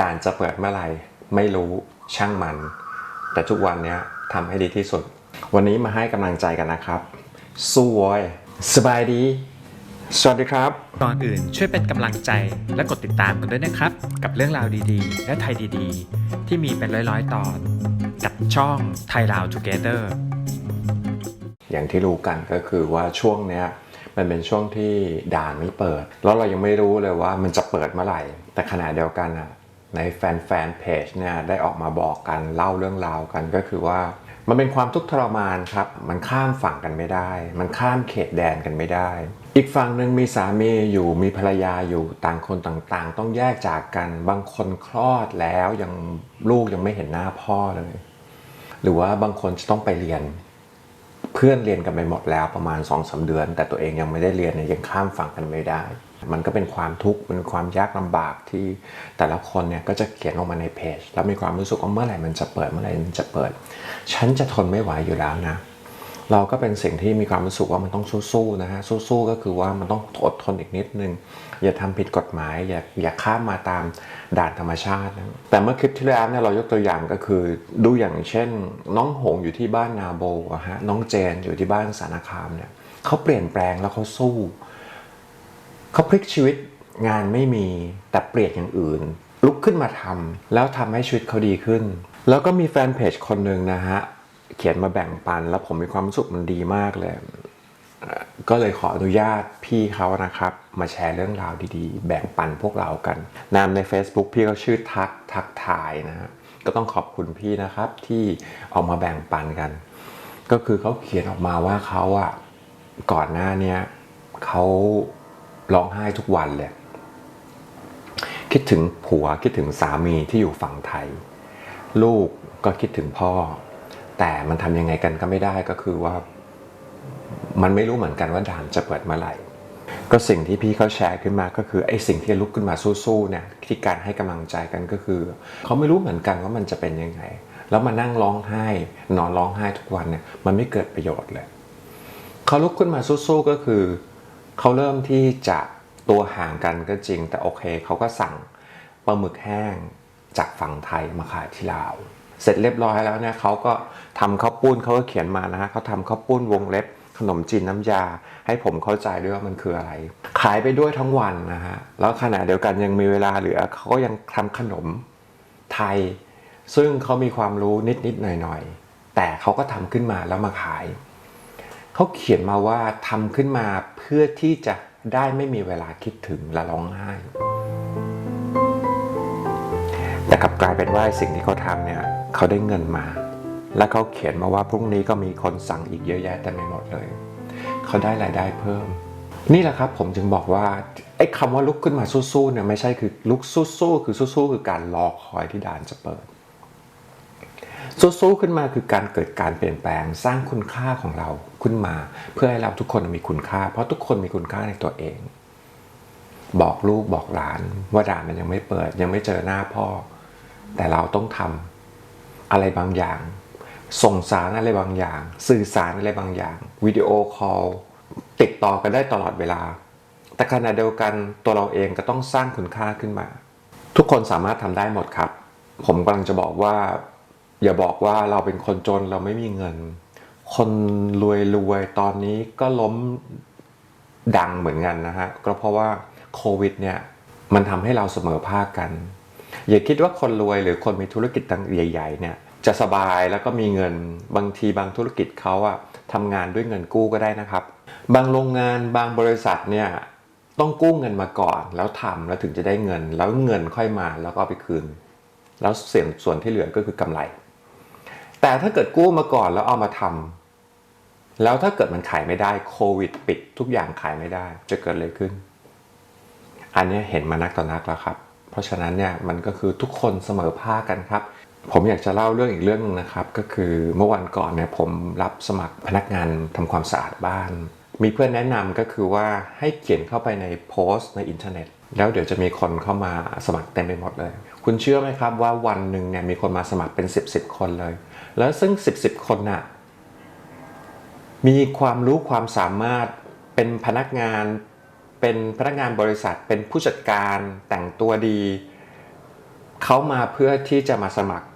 ด่านจะเปิดเมื่อไหร่ไม่รู้ช่างมัน แต่ทุกวันเนี้ยทำให้ดีที่สุด วันนี้มาให้กำลังใจกันนะครับ สู้เว้ยสบายดี สวัสดีครับ ก่อนอื่นช่วยเป็นกำลังใจและกดติดตามกันด้วยนะครับ กับเรื่องราวดีๆ และไทยดีๆ ที่มีเป็นร้อยๆ ตอน กับช่องไทยลาว Together อย่างที่รู้กันก็คือว่าช่วงเนี้ยมันเป็นช่วงที่ด่านไม่เปิด แล้วเรายังไม่รู้เลยว่ามันจะเปิดเมื่อไหร่ แต่ขณะเดียวกันอะ ในแฟนแฟนเพจเนี่ยได้ออกมาบอกกันเล่าเรื่องราวกันก็คือว่า มันเป็นความทุกข์ทรมานครับ มันข้ามฝั่งกันไม่ได้ มันข้ามเขตแดนกันไม่ได้ อีกฝั่งหนึ่งมีสามีอยู่มีภรรยาอยู่ต่างคนต่างๆ ต้องแยกจากกัน บางคนคลอดแล้วยังลูกยังไม่เห็นหน้าพ่อเลย หรือว่าบางคนจะต้องไปเรียน เพื่อนเรียนกันไปหมดแล้วประมาณ2อสเดือน แต่ตัวเองยังไม่ได้เรียนเนี่ยยังข้ามฝั่งกันไม่ได้ มันก็เป็นความทุกข์เป็นความยากลำบากที่แต่ละคนเนี่ยก็จะเขียนลงมาในเพจ แล้วมีความรู้สึกว่าเมื่อไหร่มันจะเปิดเมื่อไหร่มันจะเปิด ฉันจะทนไม่ไหวอยู่แล้วนะเราก็เป็นสิ่งที่มีความรู้สึกว่ามันต้องสู้ๆนะฮะสู้ๆก็คือว่ามันต้องอดทนอีกนิดนึง อย่าทำผิดกฎหมาย อย่าอย่าข้ามมาตามด่านธรรมชาตินะแต่เมื่อคลิปที่แล้วเนี่ยเรายกตัวอย่างก็คือ ดูอย่างเช่น น้องหงอยู่ที่บ้านนาโบะฮะน้องเจนอยู่ที่บ้านสารคามเนี่ยเขาเปลี่ยนแปลงแล้วเขาสู้เขาพลิกชีวิตงานไม่มีแต่เปลี่ยนอย่างอื่น ลุกขึ้นมาทำแล้วทำให้ชีวิตเขาดีขึ้น แล้วก็มีแฟนเพจคนหนึ่งนะฮะเขียนมาแบ่งปัน แล้วผมมีความรู้สึกมันดีมากเลย ก็เลยขออนุญาตพี่เขานะครับ มาแชร์เรื่องราวดีๆ แบ่งปันพวกเรากัน นามใน Facebook พี่เขาชื่อทักทักทายนะฮะก็ต้องขอบคุณพี่นะครับที่ออกมาแบ่งปันกัน ก็คือเขาเขียนออกมาว่าเขาอะก่อนหน้านี้เขาร้องไห้ทุกวันเลยคิดถึงผัวคิดถึงสามีที่อยู่ฝั่งไทย ลูกก็คิดถึงพ่อ แต่มันทำยังไงกันก็ไม่ได้ก็คือว่า มันไม่รู้เหมือนกันว่าด่านจะเปิดเมื่อไหร่ ก็สิ่งที่พี่เขาแชร์ขึ้นมาก็คือไอ้สิ่งที่ลุกขึ้นมาสู้ๆเนี่ยที่การให้กำลังใจกันก็คือ เขาไม่รู้เหมือนกันว่ามันจะเป็นยังไง แล้วมานั่งร้องไห้ นอนร้องไห้ทุกวันเนี่ยมันไม่เกิดประโยชน์เลย เขาลุกขึ้นมาสู้ๆก็คือ เขาเริ่มที่จะตัวห่างกันก็จริง แต่โอเคเขาก็สั่งปลาหมึกแห้งจากฝั่งไทยมาขายที่ลาวเสร็จเรียบร้อยแล้วเนี่ยเขาก็ทำข้าวปุ้นเขาก็เขียนมานะฮะเขาทำข้าวปุ้นวงเล็บ ขนมจีนน้ำยา ให้ผมเข้าใจด้วยว่ามันคืออะไร ขายไปด้วยทั้งวันนะฮะ แล้วขณะเดียวกันยังมีเวลาเหลือเขาก็ยังทำขนมไทย ซึ่งเขามีความรู้นิดๆหน่อยๆ แต่เขาก็ทำขึ้นมาแล้วมาขาย เขาเขียนมาว่าทำขึ้นมาเพื่อที่จะได้ไม่มีเวลาคิดถึงและร้องไห้แต่กลับกลายเป็นว่าสิ่งที่เขาทำเนี่ยเขาได้เงินมา และเขาเขียนมาว่าพรุ่งนี้ก็มีคนสั่งอีกเยอะแยะเต็มไปหมดเลย เขาได้รายได้เพิ่ม นี่แหละครับผมจึงบอกว่าไอ้คำว่าลุกขึ้นมาสู้ๆเนี่ยไม่ใช่คือลุกสู้ๆคือสู้ๆคือการรอคอยที่ด่านจะเปิด สู้ๆขึ้นมาคือการเกิดการเปลี่ยนแปลงสร้างคุณค่าของเราขึ้นมา เพื่อให้เราทุกคนมีคุณค่า เพราะทุกคนมีคุณค่าในตัวเอง บอกลูกบอกหลานว่าด่านมันยังไม่เปิด ยังไม่เจอหน้าพ่อ แต่เราต้องทำอะไรบางอย่าง ส่งสารอะไรบางอย่าง สื่อสารอะไรบางอย่างวิดีโอคอลติดต่อกันได้ตลอดเวลา แต่ขณะเดียวกันตัวเราเองก็ต้องสร้างคุณค่าขึ้นมา ทุกคนสามารถทำได้หมดครับ ผมกำลังจะบอกว่า อย่าบอกว่าเราเป็นคนจนเราไม่มีเงิน คนรวยรวยๆตอนนี้ก็ล้มดังเหมือนกันนะฮะก็เพราะว่าโควิดเนี่ยมันทำให้เราเสมอภาคกัน อย่าคิดว่าคนรวยหรือคนมีธุรกิจต่างใหญ่ๆเนี่ย จะสบายแล้วก็มีเงินบางทีบางธุรกิจเขาอะทำงานด้วยเงินกู้ก็ได้นะครับ บางโรงงานบางบริษัทเนี่ยต้องกู้เงินมาก่อน แล้วทำแล้วถึงจะได้เงิน แล้วเงินค่อยมาแล้วก็เอาไปคืน แล้วเสียส่วนที่เหลือก็คือกำไร แต่ถ้าเกิดกู้มาก่อนแล้วเอามาทำแล้วถ้าเกิดมันขายไม่ได้โควิดปิดทุกอย่างขายไม่ได้ จะเกิดอะไรขึ้น อันนี้เห็นมานักต่อนักแล้วครับ เพราะฉะนั้นเนี่ยมันก็คือทุกคนเสมอภาคกันครับ ผมอยากจะเล่าเรื่องอีกเรื่องนึงนะครับ ก็คือเมื่อวันก่อนเนี่ยผมรับสมัครพนักงานทำความสะอาดบ้าน มีเพื่อนแนะนำก็คือว่าให้เขียนเข้าไปในโพสต์ในอินเทอร์เน็ต แล้วเดี๋ยวจะมีคนเข้ามาสมัครเต็มไปหมดเลย คุณเชื่อไหมครับว่าวันหนึ่งเนี่ยมีคนมาสมัครเป็น 10บสคนเลย แล้วซึ่ง 10บสคนน่ะมีความรู้ความสามารถเป็นพนักงานเป็นพนักงานบริษัทเป็นผู้จัดการแต่งตัวดี เขามาเพื่อที่จะมาสมัคร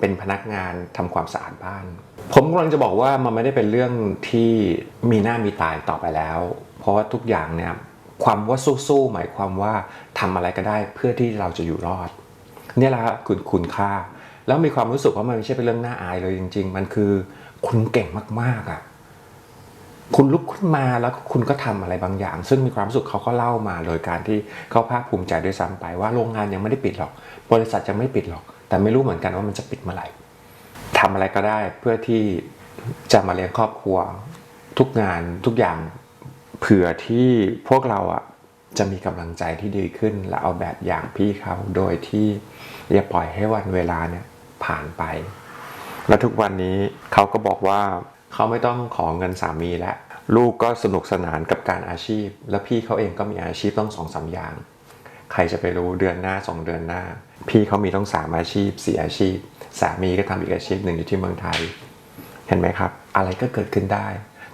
เป็นพนักงานทำความสะอาดบ้าน ผมกำลังจะบอกว่ามันไม่ได้เป็นเรื่องที่มีหน้ามีตายต่อไปแล้ว เพราะว่าทุกอย่างเนี่ยความว่าสู้ๆหมายความว่าทำอะไรก็ได้เพื่อที่เราจะอยู่รอด เนี่ยแหละครับคุณคุณค่า แล้วมีความรู้สึกว่ามันไม่ใช่เป็นเรื่องน่าอายเลยจริง ๆ มันคือคุณเก่งมากๆอะคุณลุกขึ้นมาแล้วคุณก็ทำอะไรบางอย่าง ซึ่งมีความรู้สึกเขาก็เล่ามาโดยการที่เขาภาคภูมิใจด้วยซ้ำไปว่าโรงงานยังไม่ได้ปิดหรอก บริษัทยังไม่ปิดหรอก แต่ไม่รู้เหมือนกันว่ามันจะปิดเมื่อไหร่ทำอะไรก็ได้เพื่อที่จะมาเลี้ยงครอบครัว ทุกงานทุกอย่างเผื่อที่พวกเราอะจะมีกำลังใจที่ดีขึ้น และเอาแบบอย่างพี่เขาโดยที่อย่าปล่อยให้วันเวลาเนี่ยผ่านไป แล้วทุกวันนี้เขาก็บอกว่าเขาไม่ต้องขอเงินสามีแล้วลูกก็สนุกสนานกับการอาชีพ แล้วพี่เขาเองก็มีอาชีพต้องสองสามอย่าง ใครจะไปรู้เดือนหน้าสองเดือนหน้า พี่เขามีต้องสามอาชีพสี่อาชีพ สามีก็ทำอีกอาชีพหนึ่งอยู่ที่เมืองไทย เห็นไหมครับ อะไรก็เกิดขึ้นได้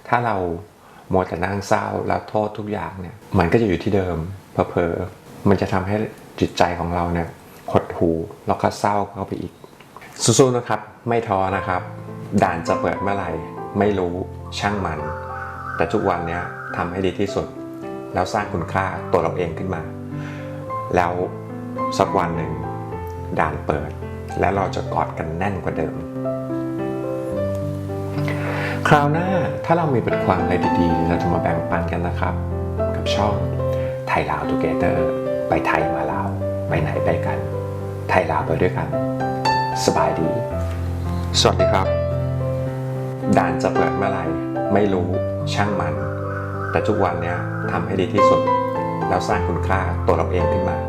ถ้าเรามัวแต่นั่งเศร้าแล้วโทษทุกอย่างเนี่ยมันก็จะอยู่ที่เดิมเพอๆมันจะทำให้จิตใจของเราเนี่ยหดหูแล้วก็เศร้าเข้าไปอีกสู้ๆนะครับ ไม่ท้อนะครับ ด่านจะเปิดเมื่อไหร่ไม่รู้ช่างมัน แต่ทุกวันนี้ทำให้ดีที่สุด แล้วสร้างคุณค่าตัวเราเองขึ้นมา แล้วสักวันหนึ่งด่านเปิด และเราจะกอดกันแน่นกว่าเดิม คราวหน้าถ้าเรามีบทความอะไรดีๆ เราจะมาแบ่งปันกันนะครับ กับช่องไทยลาวทูเกเตอร์ไปไทยมาลาวไปไหนไปกัน ไทยลาวไปด้วยกัน สบายดี สวัสดีครับ ด่านจะเปิดเมื่อไหร่ไม่รู้ช่างมัน แต่ทุกวันเนี้ยทำให้ดีที่สุด แล้วสร้างคุณค่าตัวเราเองขึ้นมา